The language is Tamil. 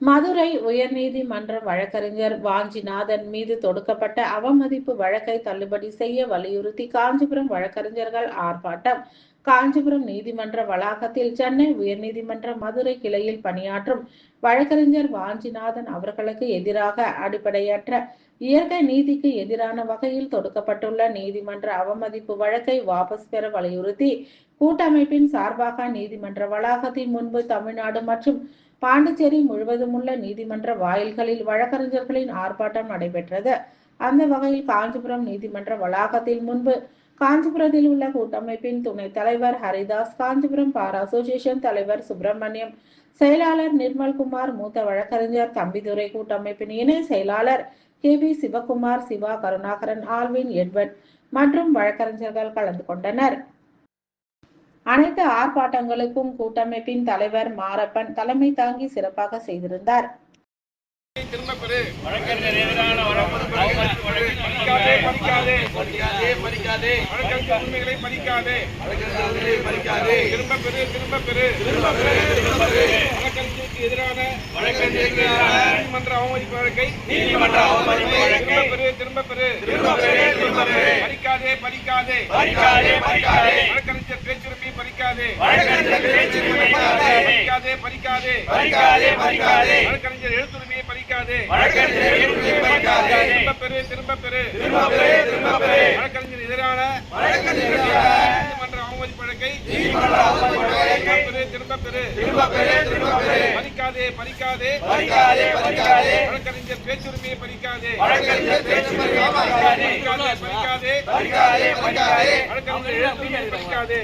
மதுரை உயர்நீதிமன்ற வழக்கறிஞர் வாஞ்சிநாதன் மீது தொடுக்கப்பட்ட அவமதிப்பு வழக்கை தள்ளுபடி செய்ய வலியுறுத்தி காஞ்சிபுரம் வழக்கறிஞர்கள் ஆர்ப்பாட்டம். காஞ்சிபுரம் நீதிமன்ற வளாகத்தில் சென்னை உயர்நீதிமன்ற மதுரை கிளையில் பணியாற்றும் வழக்கறிஞர் வாஞ்சிநாதன் அவர்களுக்கு எதிராக அடிப்படையற்ற இயற்கை நீதிக்கு எதிரான வகையில் தொடுக்கப்பட்டுள்ள நீதிமன்ற அவமதிப்பு வழக்கை வாபஸ் பெற வலியுறுத்தி கூட்டமைப்பின் சார்பாக நீதிமன்ற வளாகத்தின் முன்பு தமிழ்நாடு மற்றும் பாண்டிச்சேரி முழுவதும் உள்ள நீதிமன்ற வாயில்களில் வழக்கறிஞர்களின் ஆர்ப்பாட்டம் நடைபெற்றது. அந்த வகையில் காஞ்சிபுரம் நீதிமன்ற வளாகத்தில் முன்பு காஞ்சிபுரத்தில் உள்ள கூட்டமைப்பின் துணைத் தலைவர் ஹரிதாஸ் காஞ்சிபுரம் பார் அசோசியேஷன் தலைவர் சுப்பிரமணியம் செயலாளர் நிர்மல்குமார் மூத்த வழக்கறிஞர் தம்பிதுரை கூட்டமைப்பின் இணை செயலாளர் K P Sivakumar Siva Karunakaran Alvin Edward மற்றும் வழக்கறிஞர்கள் கலந்து கொண்டனர். அனைத்து ஆர்ப்பாட்டங்களுக்கும் கூட்டமைப்பின் தலைவர் மாரப்பன் தலைமை தாங்கி சிறப்பாக செய்திருந்தார். திரும்ப பெறு. வழக்கறிஞர் எதிரான பறிக்காதே பறிக்காதே பறிக்காதே வழக்கறிஞர் உரிமைகளை பறிக்காதே வழக்கறிஞர்களை பறிக்காதே திரும்ப பெறு திரும்ப பெறு. திரும்ப பெறு திரும்ப வழக்கறிஞருக்கு எதிரான வழக்கறிஞருக்கு எதிரான நீதிமன்ற அவமதிப்பு வழக்கை நீதிமன்ற அவமதிப்பு வழக்கை திரும்ப பெறு திரும்ப பெறு. பறிக்காதே பறிக்காதே பறிக்காதே பறிக்காதே வழக்கறிஞர் பேச்சுரிமை பறிக்காதே. வழக்கறிஞர் பேச்சுரிமை பறிக்காதே. பறிக்காதே பறிக்காதே பறிக்காதே பறிக்காதே வழக்கறிஞர் எழுத்துரிமையை பறிக்காதே. வழக்கறிஞர் திரும்ப பெறு திரும்ப பெறு திரும்ப வழக்கறிஞர் எதிரான வழக்கறிஞர் நீதிமன்ற நீதிமன்ற அவமதிப்பு வழக்கை திரும்ப பெறு திரும்ப பெறு பறிக்காதே பறிக்காதே. பறிக்காதே பறிக்காதே. வழக்கறிஞர் பேச்சுரிமையை பறிக்காதே. வழக்கறிஞர் பேச்சுரிமையை பறிக்காதே பறிக்காதே. பறிக்காதே. பறிக்காதே பறிக்காதே. வழக்கறிஞர் எழுத்துரிமையை பறிக்காதே.